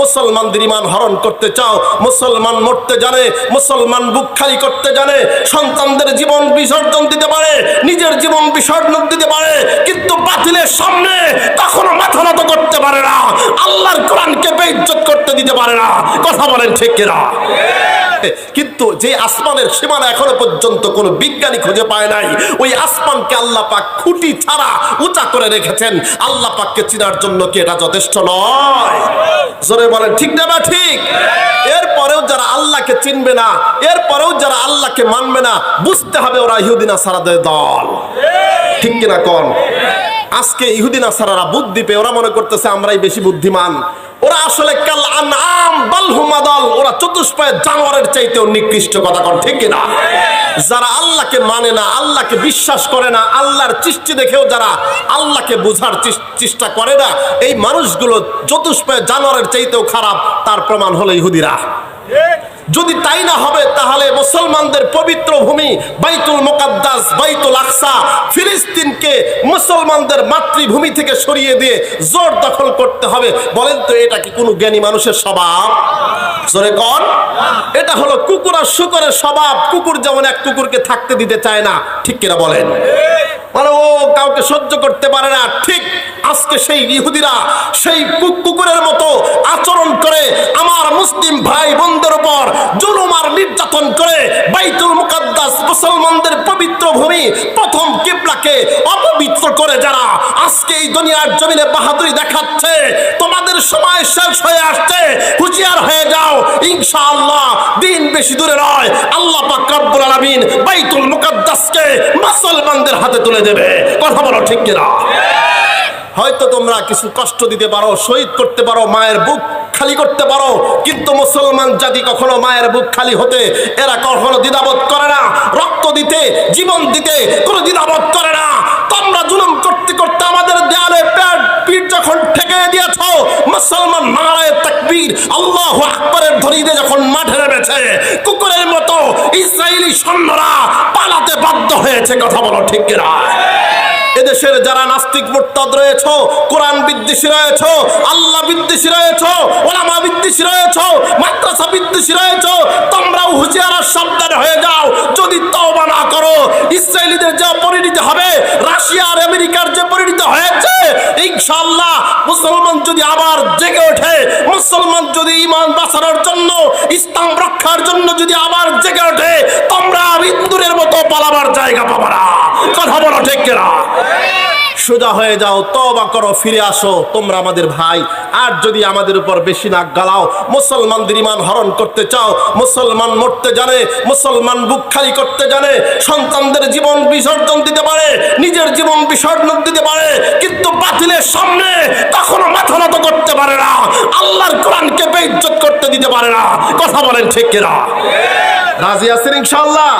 মুসলমানদের ইমান হরণ করতে চাও, মুসলমান মরতে জানে, মুসলমান বুক খালি করতে জানে, সন্তানদের জীবন বিসর্জন দিতে পারে, নিজের জীবন বিসর্জন দিতে পারে, কিন্তু বাতিলের সামনে কখনো মাথা নত করতে পারে না। আল্লাহর কোরআনকে বেইজ্জত করতে দিতে পারে না। কথা বলেন ঠিক কিনা? কিন্তু যে আসমানের সীমানা এখনও পর্যন্ত কোনো বিজ্ঞানী খুঁজে পায় নাই, ওই আসমানকে আল্লাহ পাক খুঁটি ছাড়া উঁচা করে রেখেছেন। আল্লাহ পাককে চিনার জন্য কি এটা যথেষ্ট নয়। জোরে বলেন, ঠিক না ঠিক? এরপরেও যারা আল্লাহকে চিনবে না, এরপরেও যারা আল্লাহকে মানবে না, বুঝতে হবে ওরা ইহুদিনা সারাদের দল। ঠিক কিনা কন? আজকে ইহুদিন আসারারা বুদ্ধি পেয়ে ওরা মনে করতেছে আমরাই বেশি বুদ্ধিমান। ওরা আসলে কাল আনাম বালহুমা দল ওরা চতুষ্পায় জানোয়ারের চাইতেও নিকৃষ্ট কথা কন, ঠিক কিনা? যারা আল্লাহকে মানে না, আল্লাহকে বিশ্বাস করে না, আল্লাহর সৃষ্টি দেখেও যারা আল্লাহকে বোঝার চেষ্টা করে না, এই মানুষগুলো চতুষ্পায় জানোয়ারের চাইতেও খারাপ, তার প্রমাণ হলো ইহুদিরা। যদি তাই না হবে, তাহলে মুসলমানদের পবিত্র ভূমি বাইতুল মোকাদ্দাস, বাইতুল আকসা, ফিলিস্তিনকে মুসলমানদের মাতৃভূমি থেকে সরিয়ে দিয়ে জোর দখল করতে হবে। বলেন তো, এটা কি কোনো জ্ঞানী মানুষের স্বভাব? জোরে কন। এটা হলো কুকুর আর শুকরের স্বভাব। কুকুর যেমন এক কুকুরকে থাকতে দিতে চায় না, ঠিক কিনা বলেন? মানে ও কাউকে সহ্য করতে পারে না। ঠিক আজকে সেই ইহুদিরা সেই কুকুরের মতো আচরণ করে আমার মুসলিম ভাই বোনদের উপর জুলুম আর নির্যাতন করে বাইতুল মুকাদ্দাস মুসলমানদের পবিত্র ভূমি প্রথম কিবলাকে অপবিত্র করে যারা আজকে এই দুনিয়ার জমিনে বাহাদুরি দেখাচ্ছে, তোমাদের সময় শেষ হয়ে আসছে, হুঁশিয়ার হয়ে যাও। ইনশাআল্লাহ দিন বেশি দূরে নয়, আল্লাহ পাক রব্বুল আলামিন বাইতুল মুকাদ্দাসকে মুসলমানদের হাতে তুলে দেবে। কথা বলো ঠিক কিনা? হয়তো তোমরা কিছু কষ্ট দিতে পারো, শহীদ করতে পারো, মায়ের বুক খালি করতে পারো। কিন্তু মুসলমান জাতি কখনো মায়ের বুক খালি হতে এরা কখনো দ্বিধাবোধ করে না। রক্ত দিতে, জীবন দিতে কোনো দ্বিধাবোধ করে না। তোমরা জুলুম করতে করতে আমাদের দেয়ালে পেট পিঠ যখন ঠেকে দিয়েছ, মুসলমান নারায় তাকবীর আল্লাহ আকবরের ধরিতে যখন মাঠে নেমেছে, কুকুরের মতো ইসরায়েলি সৈন্যরা পালাতে বাধ্য হয়েছে। কথা বলো ঠিক কিনা? এদেশের যারা নাস্তিক মোরতাদ রয়েছ, কোরআন বিদ্বেষী রয়েছ, আল্লাহ বিদ্বেষী রয়েছ, ওলামা বিদ্বেষী রয়েছ, মাদ্রাসা বিদ্বেষী রয়েছ, তোমরাও হুঁশিয়ার আর সাবধান হয়ে যাও। যদি তওবা না করো, ইসরায়েলিদের যা পরিণতি হবে, রাশিয়া আর আমেরিকার যে পরিণতি হয়েছে, ইনশাআল্লাহ মুসলমান যদি আবার জেগে ওঠে, মুসলমান যদি ইমান বাঁচানোর জন্য, ইসলাম রক্ষার জন্য যদি আবার জেগে ওঠে, তোমরা ইন্দুরের মতো পালাবার জায়গা পাবা না। কথা বলো ঠিক কিনা? সোজা হয়ে যাও তবা করো, ফিরে আসো। তোমরা আমাদের ভাই। আর যদি আমাদের উপর বেশি নাক গালাও, মুসলমানদের ইমান হরণ করতে চাও, মুসলমান মরতে জানে, মুসলমান বুক খালি করতে জানে, সন্তানদের জীবন বিসর্জন দিতে পারে, নিজের জীবন বিসর্জন দিতে পারে, কিন্তু বাতিলের সামনে কখনো মাথা নত করতে পারে না, আল্লাহর কোরআনকে বেইজ্জত করতে দিতে পারে না। কথা বলেন ঠিক কিনা? রাজি আছেন ইনশাআল্লাহ?